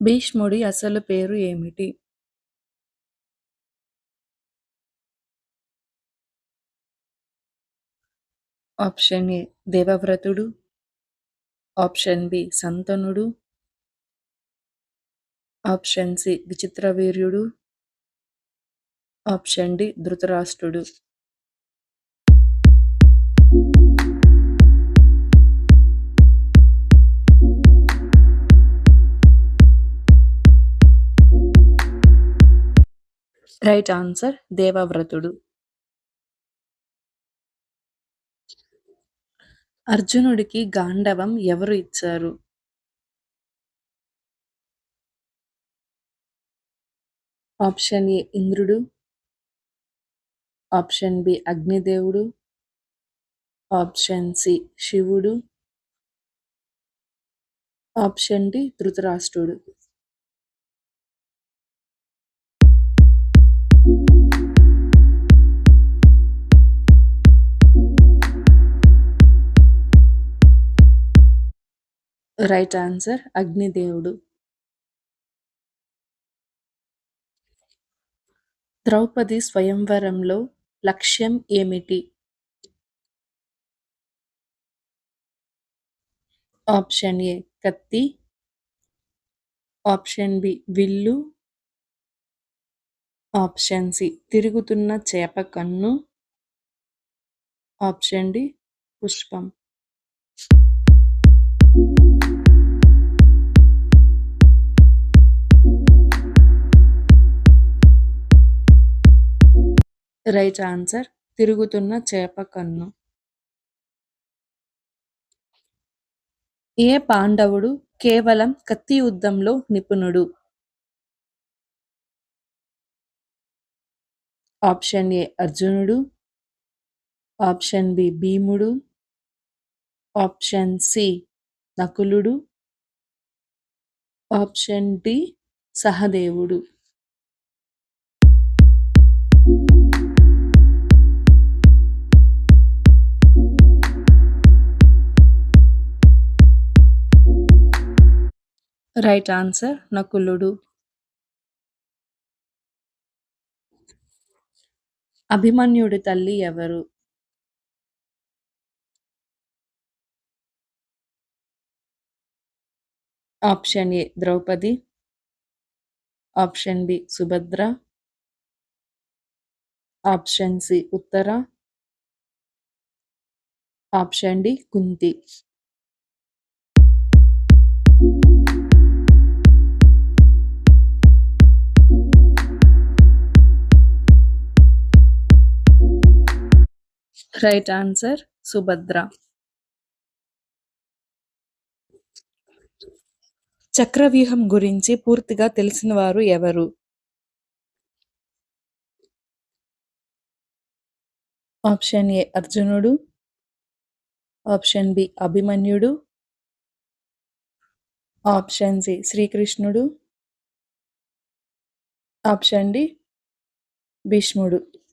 భీష్ముడి అసలు పేరు ఏమిటి? ఆప్షన్ ఏ దేవవ్రతుడు. ఆప్షన్ బి సంతనుడు. ఆప్షన్ సి విచిత్రవీర్యుడు. ఆప్షన్ డి ధృతరాష్ట్రుడు. రైట్ ఆన్సర్ దేవవ్రతుడు. అర్జునుడికి గాండవం ఎవరు ఇచ్చారు? ఆప్షన్ ఏ ఇంద్రుడు. ఆప్షన్ బి అగ్నిదేవుడు. ఆప్షన్ సి శివుడు. ఆప్షన్ డి ధృతరాష్ట్రుడు. రైట్ ఆన్సర్ అగ్నిదేవుడు. ద్రౌపది స్వయంవరంలో లక్ష్యం ఏమిటి? ఆప్షన్ ఏ కత్తి. ఆప్షన్ బి విల్లు. ఆప్షన్ సి తిరుగుతున్న చేప కన్ను. ఆప్షన్ డి పుష్పం. రైట్ ఆన్సర్ తిరుగుతున్న చేప కన్ను. ఏ పాండవుడు కేవలం కత్తి యుద్ధంలో నిపుణుడు? ఆప్షన్ ఏ అర్జునుడు ఆప్షన్ బి భీముడు ఆప్షన్ సి నకులుడు ఆప్షన్ డి సహదేవుడు. రైట్ ఆన్సర్ నకులుడు. అభిమన్యుడి తల్లి ఎవరు? Option A Draupadi. Option B Subhadra. Option C Uttara. Option D Kunti. Right answer Subhadra Chakravyuham గురించి పూర్తిగా తెలిసిన వారు ఎవరు? ఆప్షన్ ఏ అర్జునుడు. ఆప్షన్ బి అభిమన్యుడు. ఆప్షన్ సి శ్రీకృష్ణుడు. ఆప్షన్ డి భీష్ముడు.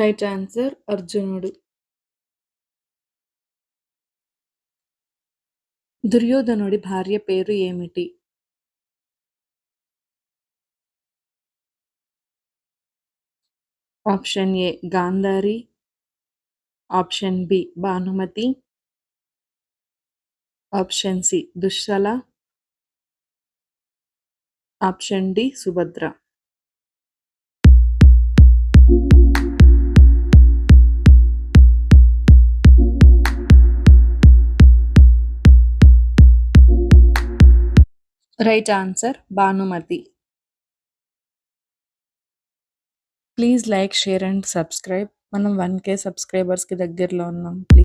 రైట్ ఆన్సర్ అర్జునుడు. దుర్యోధనుడి భార్య పేరు ఏమిటి? Option A Gandhari. Option B Bhanumati. Option C Dushala. Option D Subhadra. Right answer Bhanumati please like share and subscribe మనం వన్ కే సబ్స్క్రైబర్స్కి దగ్గరలో ఉన్నాం. ప్లీజ్